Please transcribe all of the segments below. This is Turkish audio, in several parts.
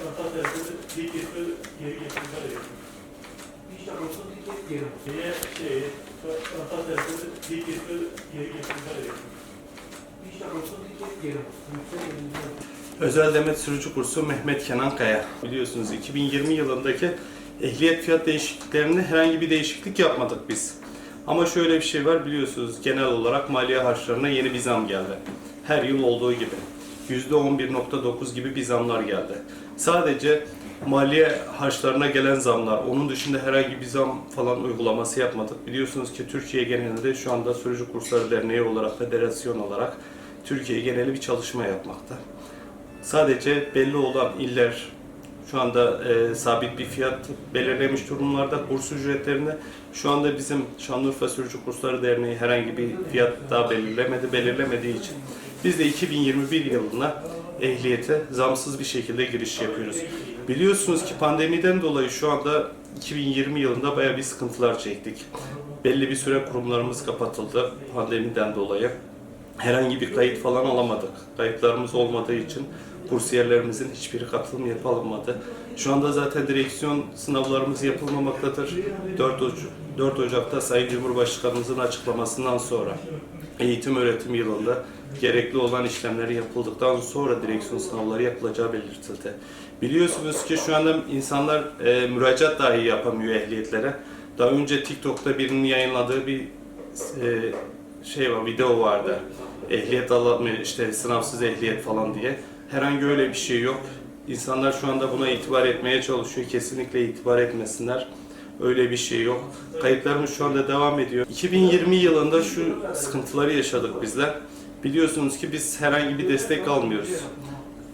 Orta tarafı dik getir, geri getirdiler ya. İşte olsun dik diyelim. Şeye, şey, orta tarafı dik getir, geri getirdiler ya. İşte olsun dik diyelim. Özel Demet Sürücü Kursu Mehmet Kenan Kaya. Biliyorsunuz 2020 yılındaki ehliyet fiyat değişikliklerinde herhangi bir değişiklik yapmadık biz. Ama şöyle bir şey var biliyorsunuz genel olarak maliye harçlarına yeni bir zam geldi. Her yıl olduğu gibi. %11.9 gibi bir zamlar geldi. Sadece maliye harçlarına gelen zamlar, onun dışında herhangi bir zam falan uygulaması yapmadık. Biliyorsunuz ki Türkiye genelinde şu anda Sürücü Kursları Derneği olarak, federasyon olarak Türkiye geneli bir çalışma yapmakta. Sadece belli olan iller şu anda e, sabit bir fiyat belirlemiş durumlarda kurs ücretlerinde. Şu anda bizim Şanlıurfa Sürücü Kursları Derneği herhangi bir fiyat daha belirlemedi, belirlemediği için biz de 2021 yılına ehliyete zamsız bir şekilde giriş yapıyoruz. Biliyorsunuz ki pandemiden dolayı şu anda 2020 yılında bayağı bir sıkıntılar çektik. Belli bir süre kurumlarımız kapatıldı pandemiden dolayı herhangi bir kayıt falan alamadık. Kayıtlarımız olmadığı için kursiyerlerimizin hiçbiri katılım yapılmadı. Şu anda zaten direksiyon sınavlarımız yapılmamaktadır. 4, Oc 4 Ocak'ta Sayın Cumhurbaşkanımızın açıklamasından sonra eğitim öğretim yılında gerekli olan işlemleri yapıldıktan sonra direksiyon sınavları yapılacağı belirtildi. Biliyorsunuz ki şu anda insanlar e, müracaat dahi yapamıyor ehliyetlere. Daha önce TikTok'ta birinin yayınladığı bir e, şey var, video vardı. Ehliyet alamıyor, işte sınavsız ehliyet falan diye. Herhangi öyle bir şey yok. İnsanlar şu anda buna itibar etmeye çalışıyor. Kesinlikle itibar etmesinler. Öyle bir şey yok. Kayıtlarımız şu anda devam ediyor. 2020 yılında şu sıkıntıları yaşadık bizler. Biliyorsunuz ki biz herhangi bir destek almıyoruz.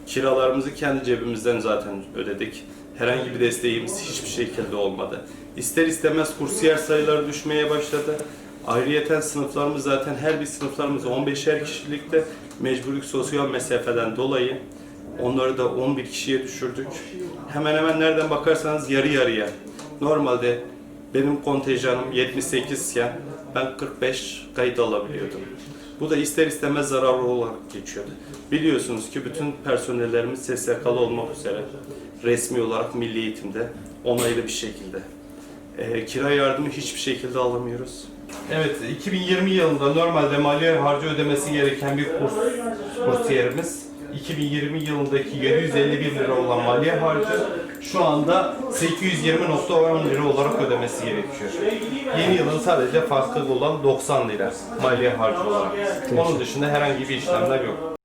Kiralarımızı kendi cebimizden zaten ödedik. Herhangi bir desteğimiz hiçbir şekilde olmadı. İster istemez kursiyer sayıları düşmeye başladı. Ayrıyeten sınıflarımız zaten her bir sınıflarımız 15'er kişilikte mecburluk sosyal mesafeden dolayı onları da 11 kişiye düşürdük. Hemen hemen nereden bakarsanız yarı yarıya. Normalde benim kontenjanım 78 iken ben 45 kayıt alabiliyordum. Bu da ister istemez zararlı olarak geçiyordu. Biliyorsunuz ki bütün personellerimiz SSK'lı olmak üzere resmi olarak milli eğitimde onaylı bir şekilde. Ee, kira yardımı hiçbir şekilde alamıyoruz. Evet, 2020 yılında normalde maliye harcı ödemesi gereken bir kurs kursiyerimiz 2020 yılındaki 751 lira olan maliye harcı şu anda 820.10 lira olarak ödemesi gerekiyor. Yeni yılın sadece farklı olan 90 lira maliye harcı olarak. Onun dışında herhangi bir işlemler yok.